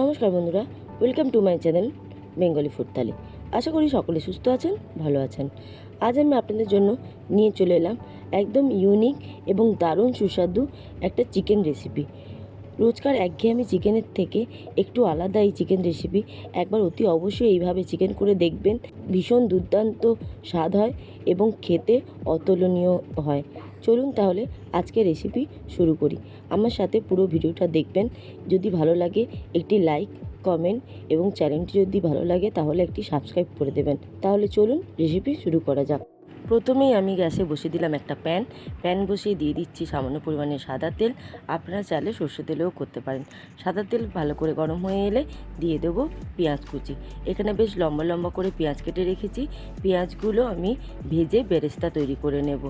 নমস্কার বন্ধুরা welcome to my channel Bengali food thali আশা করি সকলে সুস্থ আছেন, ভালো আছেন। আজ আমি আপনাদের জন্য নিয়ে চলে এলাম একদম ইউনিক এবং দারুণ সুস্বাদু একটা চিকেন রেসিপি রোজকার একঘেয়েমি চিকেনের থেকে একটু আলাদা এই চিকেন রেসিপি একবার অতি অবশ্যই এইভাবে চিকেন করে দেখবেন, ভীষণ দুর্দান্ত স্বাদ হয় এবং খেতে অতুলনীয় হয়। চলুন তাহলে আজকে রেসিপি শুরু করি। আমার সাথে পুরো ভিডিওটা দেখবেন। যদি ভালো লাগে একটি লাইক কমেন্ট এবং চ্যানেলটি যদি ভালো লাগে তাহলে একটি সাবস্ক্রাইব করে দেবেন। তাহলে চলুন রেসিপি শুরু করা যাক। প্রথমেই আমি গ্যাসে বসিয়ে দিলাম একটা প্যান। প্যান বসিয়ে দিয়ে দিচ্ছি সামান্য পরিমাণে সাদা তেল। আপনারা চাইলে সর্ষে তেলেও করতে পারেন। সাদা তেল ভালো করে গরম হয়ে এলে দিয়ে দেব পেঁয়াজ কুচি। এখানে বেশ লম্বা লম্বা করে পেঁয়াজ কেটে রেখেছি। পেঁয়াজগুলো আমি ভেজে বেরেস্তা তৈরি করে নেব।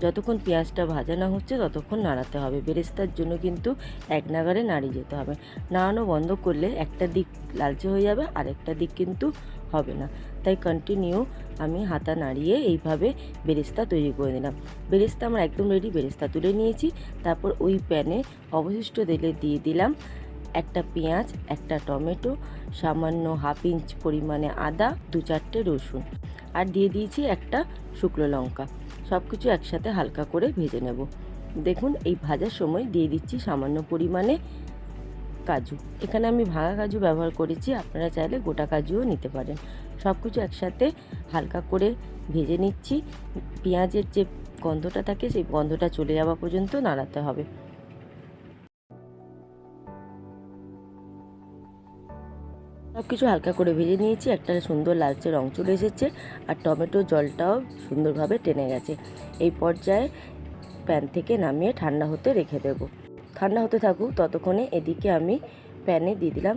যতক্ষণ পেঁয়াজটা ভাজা না হচ্ছে ততক্ষণ নাড়াতে হবে। বেরেস্তার জন্য কিন্তু এক নাগারে নাড়িয়ে যেতে হবে। নাড়ানো বন্ধ করলে একটা দিক লালচে হয়ে যাবে আর একটা দিক কিন্তু হবে না। তাই কন্টিনিউ আমি হাতা নাড়িয়ে এইভাবে বেরেস্তা তৈরি করে নিলাম। বেরেস্তা আমার একদম রেডি বেরেস্তা তুলে নিয়েছি। তারপর ওই প্যানে অবশিষ্ট তেলে দিয়ে দিলাম একটা পেঁয়াজ, একটা টমেটো, সামান্য হাফ ইঞ্চ পরিমাণে আদা, দু চারটে রসুন। আর দিয়ে দিয়েছি একটা শুকনো লঙ্কা। সব কিছু একসাথে হালকা করে ভেজে নেব। দেখুন, এই ভাজার সময় দিয়ে দিচ্ছি সামান্য পরিমাণে কাজু। এখানে আমি ভাঙা কাজু ব্যবহার করেছি, আপনারা চাইলে গোটা কাজুও নিতে পারেন। সব কিছু একসাথে হালকা করে ভেজে নিচ্ছি। পেঁয়াজের যে গন্ধটা থাকে, সেই গন্ধটা চলে যাওয়া পর্যন্ত নাড়াতে হবে। সব কিছু হালকা করে ভেজে নিয়েছি। একটা সুন্দর লালচে রং চলে এসেছে আর টমেটো জলটাও সুন্দরভাবে টেনে গেছে। এই পর্যায়ে প্যান থেকে নামিয়ে ঠান্ডা হতে রেখে দেবো। ঠান্ডা হতে থাকুক, ততক্ষণে এদিকে আমি প্যানে দিয়ে দিলাম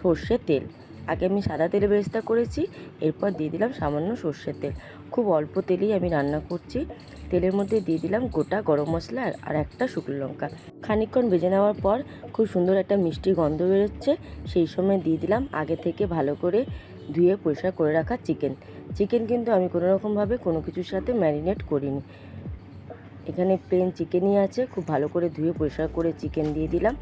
সর্ষের তেল। আগে আমি সাদা তেলে বেরেস্তা করেছি, এরপর দিয়ে দিলাম সামান্য সর্ষের তেল। খুব অল্প তেলেই আমি রান্না করছি। তেলের মধ্যে দিয়ে দিলাম গোটা গরম মশলা আর- একটা শুকনো লঙ্কা। খানিকক্ষণ ভেজে নেওয়ার পর খুব সুন্দর একটা মিষ্টি গন্ধ বেরোচ্ছে। সেই সময় দিয়ে দিলাম আগে থেকে ভালো করে ধুয়ে পরিষ্কার করে রাখা চিকেন। চিকেন কিন্তু আমি কোনো রকমভাবে কোনো কিছুর সাথে ম্যারিনেট করিনি। এখানে প্লেন চিকেনই আছে। খুব ভালো করে ধুয়ে পরিষ্কার করে চিকেন দিয়ে দিলাম।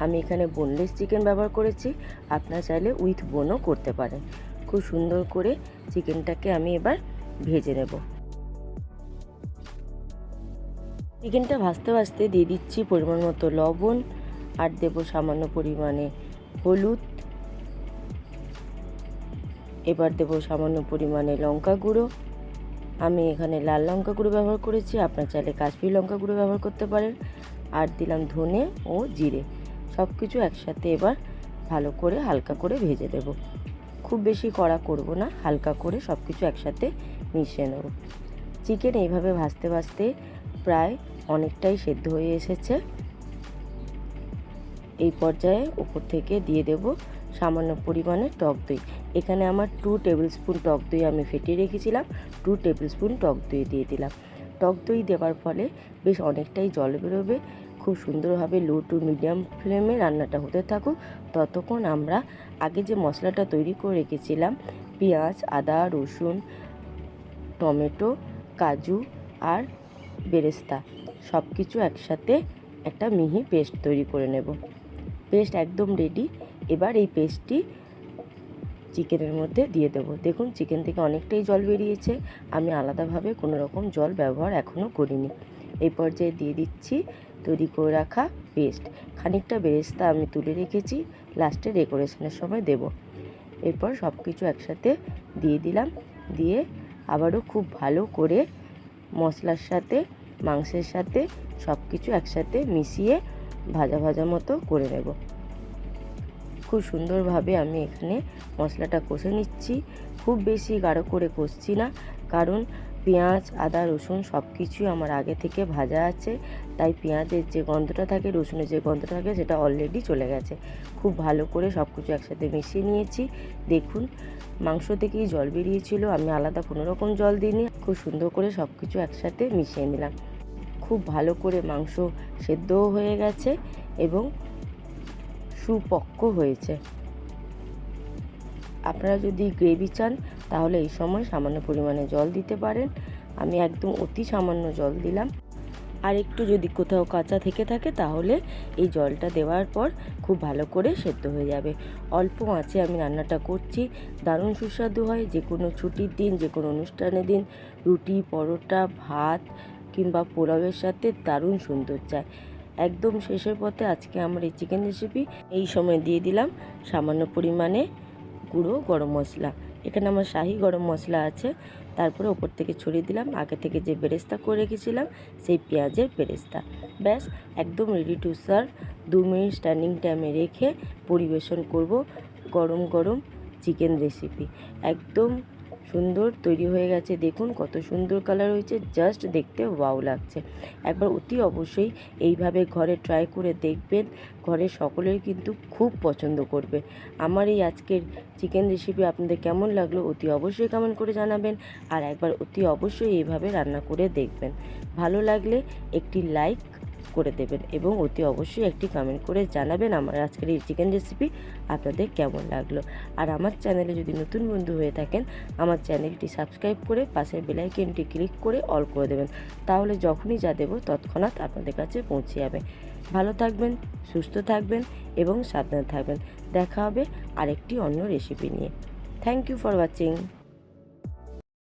আমি এখানে বোনলেস চিকেন ব্যবহার করেছি। আপনারা চাইলে উইথ বোনও করতে পারেন। খুব সুন্দর করে চিকেনটাকে আমি এবার ভেজে নেব। চিকেনটা ভাজতে ভাজতে দিয়ে দিচ্ছি পরিমাণ মতো লবণ আর দেবো সামান্য পরিমাণে হলুদ। এবার দেবো সামান্য পরিমাণে লঙ্কা গুঁড়ো। আমি এখানে লাল লঙ্কা গুঁড়ো ব্যবহার করেছি, আপনার চাইলে কাশ্মীর লঙ্কা গুঁড়ো ব্যবহার করতে পারেন। আর দিলাম ধনে ও জিরে সব কিছু একসাথে এবার ভালো করে হালকা করে ভেজে দেব। খুব বেশি কড়া করব না, হালকা করে সব কিছু একসাথে মিশিয়ে নেব। চিকেন এইভাবে ভাজতে ভাজতে প্রায় অনেকটাই সেদ্ধ হয়ে এসেছে। এই পর্যায়ে উপর থেকে দিয়ে দেব সামান্য পরিমাণে টক দই। এখানে আমার টু টেবিল স্পুন টক দই আমি ফেটিয়ে রেখেছিলাম টু টেবিল স্পুন টক দই দিয়ে দিলাম। টক দই দেওয়ার ফলে বেশ অনেকটাই জল বেরোবে, খুব সুন্দরভাবে লো টু মিডিয়াম ফ্লেমে রান্নাটা হতে থাকুক। ততক্ষণ আমরা আগে যে মশলাটা তৈরি করে রেখেছিলাম, পেঁয়াজ, আদা, রসুন টমেটো, কাজু আর বেরেস্তা সব কিছু একসাথে একটা মিহি পেস্ট তৈরি করে নেব। পেস্ট একদম রেডি এবার এই পেস্টটি চিকেনের মধ্যে দিয়ে দেবো। দেখুন, চিকেন থেকে অনেকটাই জল বেরিয়েছে। আমি আলাদাভাবে কোনো রকম জল ব্যবহার এখনও করিনি। এই পর্যায়ে দিয়ে দিচ্ছি তৈরি করে রাখা পেস্ট। খানিকটা বেরেস্তা আমি তুলে রেখেছি। লাস্টে ডেকোরেশনের সময় দেব। এরপর সব কিছু একসাথে দিয়ে দিলাম। দিয়ে আবারও খুব ভালো করে মশলার সাথে, মাংসের সাথে সব কিছু একসাথে মিশিয়ে ভাজা ভাজা মতো করে নেব। খুব সুন্দরভাবে আমি এখানে মশলাটা কষে নিচ্ছি। খুব বেশি গাঢ় করে কষছি না, কারণ পেঁয়াজ, আদা, রসুন সব কিছুই আমার আগে থেকে ভাজা আছে। তাই পেঁয়াজের যে গন্ধটা থাকে, রসুনের যে গন্ধটা থাকে, সেটা অলরেডি চলে গেছে। খুব ভালো করে সব কিছু একসাথে মিশিয়ে নিয়েছি। দেখুন, মাংস থেকেই জল বেরিয়েছিল। আমি আলাদা কোনো রকম জল দিইনি। খুব সুন্দর করে সব কিছু একসাথে মিশিয়ে নিলাম। খুব ভালো করে মাংস সেদ্ধও হয়ে গেছে এবং সুপক্ক হয়েছে। আপনারা যদি গ্রেভি চান, তাহলে এই সময় সামান্য পরিমাণে জল দিতে পারেন। আমি একদম অতি সামান্য জল দিলাম। আর একটু যদি কোথাও কাঁচা থেকে থাকে, তাহলে এই জলটা দেওয়ার পর খুব ভালো করে সেদ্ধ হয়ে যাবে। অল্প আঁচে আমি রান্নাটা করছি। দারুণ সুস্বাদু হয়। যে কোনো ছুটির দিন, যে কোনো অনুষ্ঠানের দিন, রুটি, পরোটা, ভাত কিংবা পোলাওয়ের সাথে দারুণ সুন্দর যায়। একদম শেষের পথে আজকে আমার এই চিকেন রেসিপি এই সময় দিয়ে দিলাম। সামান্য পরিমাণে গুঁড়ো, গরম মশলা। এখানে আমার শাহি গরম মশলা আছে। তারপরে ওপর থেকে ছড়িয়ে দিলাম। আগে থেকে যে বেরেস্তা করে রেখেছিলাম, সেই পেঁয়াজের বেরেস্তা। ব্যাস, একদম রেডি টু সার্ভ দু মিনিট স্ট্যান্ডিং টাইমে রেখে পরিবেশন করব গরম গরম চিকেন রেসিপি একদম সুন্দর তৈরি হয়ে গেছে। দেখুন কত সুন্দর কালার হয়েছে। জাস্ট দেখতে ওয়াও লাগছে। একবার অতি অবশ্যই এইভাবে ঘরে ট্রাই করে দেখবেন। ঘরের সকলেই কিন্তু খুব পছন্দ করবে। আমার এই আজকের চিকেন রেসিপি আপনাদের কেমন লাগল অতি অবশ্যই কমেন্ট করে জানাবেন। আর একবার অতি অবশ্যই এইভাবে রান্না করে দেখবেন। ভালো লাগলে একটি লাইক করে দেবেন এবং অতি অবশ্যই একটি কমেন্ট করে জানাবেন আমার আজকের এই চিকেন রেসিপি আপনাদের কেমন লাগল। আর আমার চ্যানেলে যদি নতুন বন্ধু হয়ে থাকেন, আমার চ্যানেলটি সাবস্ক্রাইব করে পাশের বেলাইকেনটি ক্লিক করে অল করে দেবেন। তাহলে যখনই যা দেবো তৎক্ষণাৎ আপনাদের কাছে পৌঁছে যাবে। ভালো থাকবেন, সুস্থ থাকবেন এবং সাবধানে থাকবেন। দেখা হবে আরেকটি অন্য রেসিপি নিয়ে। Thank you for watching